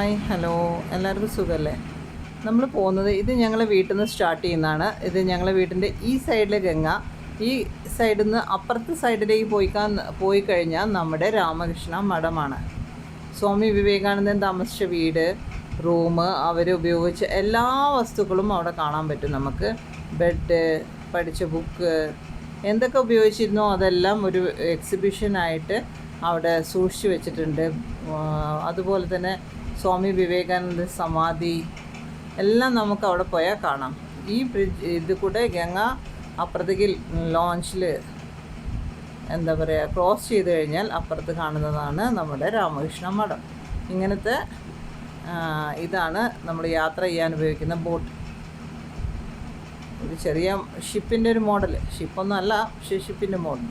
Hi hello. എല്ലാവർക്കും സുഖമല്ലേ നമ്മൾ പോകുന്നത് ഇത് ഞങ്ങളെ വീട്ടിൽ നിന്ന് സ്റ്റാർട്ട് ചെയ്യുന്നതാണ്. ഇത് ഞങ്ങളെ വീട്ടിന്റെ ഈ സൈഡിലെ ഗംഗ. ഈ സൈഡിൽ നിന്ന് അപ്പുറത്തെ സൈഡിലേക്ക് പോയിക്കാൻ പോയി കഴിഞ്ഞാൽ നമ്മുടെ രാമകൃഷ്ണ മഠമാണ്. സ്വാമി വിവേകാനന്ദൻ താമസിച്ച വീട് റൂം അവർ ഉപയോഗിച്ച എല്ലാ വസ്തുക്കളും അവിടെ കാണാൻ പറ്റും നമുക്ക്. ബെഡ് പഠിച്ച ബുക്ക് എന്തൊക്കെ ഉപയോഗിച്ചിരുന്നോ അതെല്ലാം ഒരു എക്സിബിഷനായിട്ട് അവിടെ സൂക്ഷിച്ചു വെച്ചിട്ടുണ്ട്. അതുപോലെ തന്നെ സ്വാമി വിവേകാനന്ദ സമാധി എല്ലാം നമുക്ക് അവിടെ പോയാൽ കാണാം. ഈ ബ്രിഡ്ജ് ഇത് കൂടെ ഗംഗ അപ്പുറത്തേക്ക് ലോഞ്ചിൽ എന്താ പറയുക ക്രോസ് ചെയ്ത് കഴിഞ്ഞാൽ അപ്പുറത്ത് കാണുന്നതാണ് നമ്മുടെ രാമകൃഷ്ണ മഠം. ഇങ്ങനത്തെ ഇതാണ് നമ്മൾ യാത്ര ചെയ്യാൻ ഉപയോഗിക്കുന്ന ബോട്ട് ഒരു ചെറിയ ഷിപ്പിന്റെ ഒരു മോഡൽ ഷിപ്പൊന്നും അല്ല പക്ഷേ ഷിപ്പിന്റെ മോഡൽ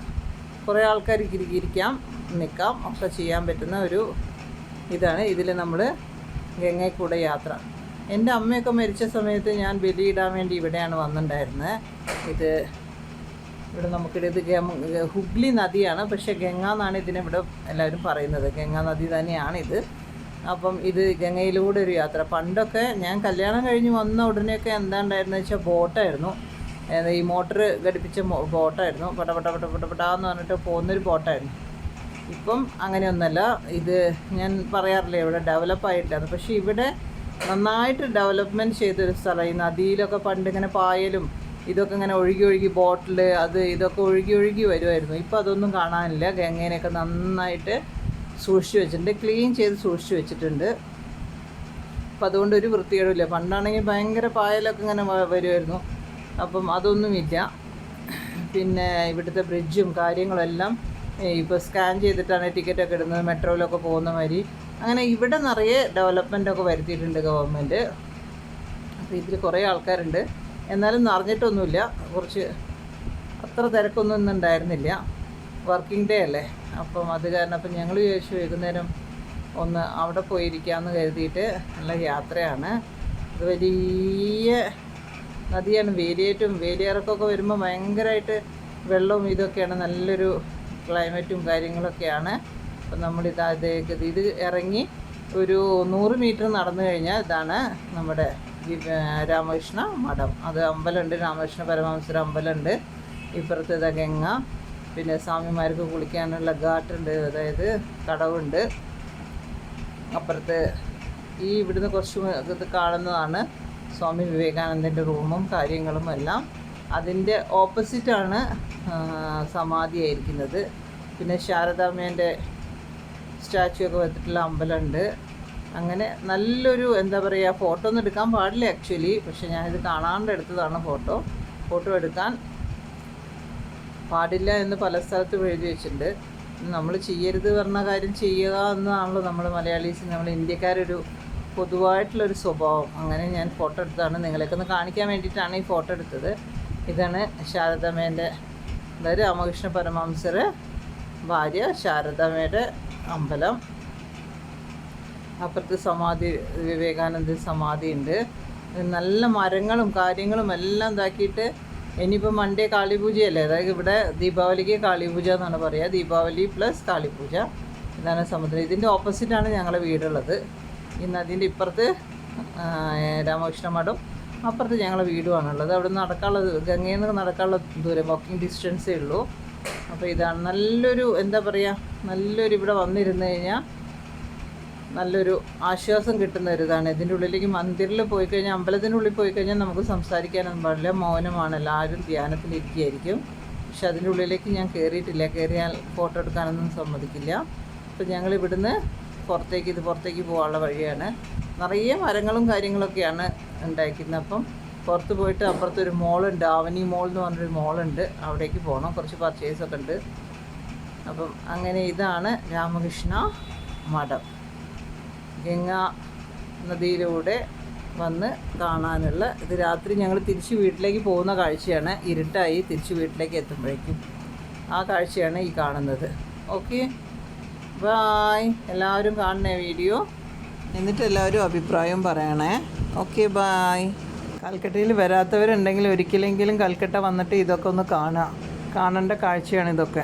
കുറേ ആൾക്കാർ ഇരി- ഇരിക്കാം നിൽക്കാം ഒക്കെ ചെയ്യാൻ പറ്റുന്ന ഒരു ഇതാണ് ഇതിൽ നമ്മൾ ഗംഗയിൽ കൂടെ യാത്ര. എന്റെ അമ്മയൊക്കെ മരിച്ച സമയത്ത് ഞാൻ ബലിയിടാൻ വേണ്ടി ഇവിടെയാണ് വന്നിട്ടുണ്ടായിരുന്നത്. ഇത് ഇവിടെ നമുക്കിടത് ഇത് ഹുഗ്ലി നദിയാണ്. പക്ഷേ ഗംഗ എന്നാണ് ഇതിനിവിടെ എല്ലാവരും പറയുന്നത്. ഗംഗ നദി തന്നെയാണിത്. അപ്പം ഇത് ഗംഗയിലൂടെ ഒരു യാത്ര. പണ്ടൊക്കെ ഞാൻ കല്യാണം കഴിഞ്ഞ് വന്ന ഉടനെയൊക്കെ എന്താ ഉണ്ടായിരുന്നത് വെച്ചാൽ ബോട്ടായിരുന്നു ഈ മോട്ടർ ഘടിപ്പിച്ച ബോട്ടായിരുന്നു. പട പട പട പട്ടാന്ന് പറഞ്ഞിട്ട് പോകുന്നൊരു ബോട്ടായിരുന്നു. ഇപ്പം അങ്ങനെയൊന്നല്ല. ഇത് ഞാൻ പറയാറില്ലേ ഇവിടെ ഡെവലപ്പായിട്ടാണ് പക്ഷേ ഇവിടെ നന്നായിട്ട് ഡെവലപ്മെന്റ് ചെയ്തൊരു സ്ഥലം. ഈ നദിയിലൊക്കെ പണ്ട് ഇങ്ങനെ പായലും ഇതൊക്കെ ഇങ്ങനെ ഒഴുകി ഒഴുകി ബോട്ടിൽ അത് ഇതൊക്കെ ഒഴുകി ഒഴുകി വരുമായിരുന്നു ഇപ്പം അതൊന്നും കാണാനില്ല. ഗംഗേനെയൊക്കെ നന്നായിട്ട് സൂക്ഷിച്ച് വെച്ചിട്ടുണ്ട്. ക്ലീൻ ചെയ്ത് സൂക്ഷിച്ച് വെച്ചിട്ടുണ്ട്. അപ്പം അതുകൊണ്ട് ഒരു വൃത്തികേടുമില്ല പണ്ടാണെങ്കിൽ ഭയങ്കര പായലൊക്കെ ഇങ്ങനെ വരുമായിരുന്നു അപ്പം അതൊന്നുമില്ല. പിന്നെ ഇവിടുത്തെ ബ്രിഡ്ജും കാര്യങ്ങളെല്ലാം ഇപ്പോൾ സ്കാൻ ചെയ്തിട്ടാണ് ടിക്കറ്റൊക്കെ ഇടുന്നത്. മെട്രോയിലൊക്കെ പോകുന്ന മാതിരി. അങ്ങനെ ഇവിടെ നിറയെ ഡെവലപ്മെന്റൊക്കെ വരുത്തിയിട്ടുണ്ട് ഗവൺമെന്റ് അപ്പോൾ ഇതിൽ കുറേ ആൾക്കാരുണ്ട്. എന്നാലും നിറഞ്ഞിട്ടൊന്നുമില്ല കുറച്ച് അത്ര തിരക്കൊന്നും ഇന്ന് ഉണ്ടായിരുന്നില്ല. വർക്കിംഗ് ഡേ അല്ലേ? അപ്പം അത് കാരണം അപ്പം ഞങ്ങൾ ചോദിച്ചു വൈകുന്നേരം ഒന്ന് അവിടെ പോയിരിക്കാമെന്ന് കരുതിയിട്ട് നല്ല യാത്രയാണ്. അത് വലിയ നദിയാണ്. വേലിയേറ്റവും വേലിയിറക്കമൊക്കെ വരുമ്പോൾ ഭയങ്കരമായിട്ട് വെള്ളവും ഇതൊക്കെയാണ് നല്ലൊരു ക്ലൈമറ്റും കാര്യങ്ങളൊക്കെയാണ്. അപ്പം നമ്മളിത് അതേക്ക് ഇത് ഇറങ്ങി ഒരു നൂറ് മീറ്റർ നടന്നു കഴിഞ്ഞാൽ ഇതാണ് നമ്മുടെ രാമകൃഷ്ണ മഠം. അത് അമ്പലമുണ്ട് രാമകൃഷ്ണ പരമഹംസര അമ്പലമുണ്ട് ഇപ്പുറത്ത് ഇതാ ഗംഗ. പിന്നെ സ്വാമിമാർക്ക് കുളിക്കാനുള്ള ഘാട്ടുണ്ട് അതായത് കടവുണ്ട് അപ്പുറത്ത് ഈ ഇവിടുന്ന് കുറച്ച് ഇത് കാണുന്നതാണ് സ്വാമി വിവേകാനന്ദന്റെ റൂമും കാര്യങ്ങളും എല്ലാം. അതിന്റെ ഓപ്പോസിറ്റാണ് സമാധിയായിരിക്കുന്നത്. പിന്നെ ശാരദാമ്മേന്റെ സ്റ്റാച്ചു ഒക്കെ വെച്ചിട്ടുള്ള അമ്പലമുണ്ട്. അങ്ങനെ നല്ലൊരു എന്താ പറയുക ഫോട്ടോ ഒന്നും എടുക്കാൻ പാടില്ല ആക്ച്വലി. പക്ഷെ ഞാനിത് കാണാണ്ട് എടുത്തതാണ് ഫോട്ടോ. ഫോട്ടോ എടുക്കാൻ പാടില്ല എന്ന് പല സ്ഥലത്തും എഴുതി വെച്ചിട്ടുണ്ട്. നമ്മൾ ചെയ്യരുത് പറഞ്ഞ കാര്യം ചെയ്യുക എന്നാണല്ലോ നമ്മൾ മലയാളീസ് നമ്മൾ ഇന്ത്യക്കാരൊരു പൊതുവായിട്ടുള്ളൊരു സ്വഭാവം. അങ്ങനെ ഞാൻ ഫോട്ടോ എടുത്തതാണ്. നിങ്ങളെയൊക്കെ ഒന്ന് കാണിക്കാൻ വേണ്ടിയിട്ടാണ് ഈ ഫോട്ടോ എടുത്തത്. ഇതാണ് ശാരദമ്മേന്റെ അതായത് രാമകൃഷ്ണ പരമഹംസർ ഭാര്യ ശാരദമ്മയുടെ അമ്പലം. അപ്പുറത്ത് സമാധി വിവേകാനന്ദ സമാധി ഉണ്ട് നല്ല മരങ്ങളും കാര്യങ്ങളും എല്ലാം ഇതാക്കിയിട്ട് ഇനിയിപ്പോൾ മൺഡേ കാളിപൂജയല്ലേ? അതായത് ഇവിടെ ദീപാവലിക്ക് കാളിപൂജ എന്നാണ് പറയുക. ദീപാവലി പ്ലസ് കാളിപൂജ. ഇതാണ് സമുദ്രം. ഇതിന്റെ ഓപ്പോസിറ്റാണ് ഞങ്ങളുടെ വീടുള്ളത്. ഈ നദീന്റെ ഇപ്പുറത്ത് രാമകൃഷ്ണ മഠം. അപ്പുറത്ത് ഞങ്ങളുടെ വീടുമാണുള്ളത് അവിടെ നടക്കാനുള്ള ഗംഗയിൽ നിന്ന് നടക്കാനുള്ള ദൂരം വാക്കിംഗ് ഡിസ്റ്റൻസേ ഉള്ളൂ. അപ്പോൾ ഇതാണ് നല്ലൊരു എന്താ പറയുക നല്ലൊരു ഇവിടെ വന്നിരുന്നു കഴിഞ്ഞാൽ നല്ലൊരു ആശ്വാസം കിട്ടുന്ന ഒരു ഇതാണ്. ഇതിന്റെ ഉള്ളിലേക്ക് മന്ദിറിൽ പോയി കഴിഞ്ഞാൽ അമ്പലത്തിന്റെ ഉള്ളിൽ പോയി കഴിഞ്ഞാൽ നമുക്ക് സംസാരിക്കാനൊന്നും പാടില്ല. മൗനമാണ്. എല്ലാവരും ധ്യാനത്തിലിരിക്കുകയായിരിക്കും പക്ഷെ അതിന്റെ ഉള്ളിലേക്ക് ഞാൻ കയറിയിട്ടില്ല കയറിയാൽ ഫോട്ടോ എടുക്കാനൊന്നും സമ്മതിക്കില്ല. അപ്പോൾ ഞങ്ങൾ ഇവിടുന്ന് പുറത്തേക്ക് ഇത് പുറത്തേക്ക് പോകാനുള്ള വഴിയാണ്. നിറയെ മരങ്ങളും കാര്യങ്ങളൊക്കെയാണ് ഉണ്ടായിരിക്കുന്നത് പുറത്ത് പോയിട്ട് അപ്പുറത്തൊരു മോളുണ്ട്. ആവനി മോൾ എന്ന് പറഞ്ഞൊരു മോളുണ്ട്. അവിടേക്ക് പോകണം കുറച്ച് പർച്ചേസൊക്കെ ഉണ്ട്. അപ്പം അങ്ങനെ ഇതാണ് രാമകൃഷ്ണ മഠം. ഗംഗ നദിയിലൂടെ വന്ന് കാണാനുള്ള ഇത് രാത്രി ഞങ്ങൾ തിരിച്ച് വീട്ടിലേക്ക് പോകുന്ന കാഴ്ചയാണ്. ഇരുട്ടായി തിരിച്ച് വീട്ടിലേക്ക് എത്തുമ്പോഴേക്കും ആ കാഴ്ചയാണ് ഈ കാണുന്നത്. ഓക്കെ. ബായ് എല്ലാവരും കാണണേ വീഡിയോ. എന്നിട്ട് എല്ലാവരും അഭിപ്രായം പറയണേ. Okay bye. കൽക്കട്ടയിൽ വരാത്തവരുണ്ടെങ്കിൽ ഒരിക്കലെങ്കിലും കൽക്കട്ട വന്നിട്ട് ഇതൊക്കെ ഒന്ന് കാണുക കാണേണ്ട കാഴ്ചയാണ് ഇതൊക്കെ.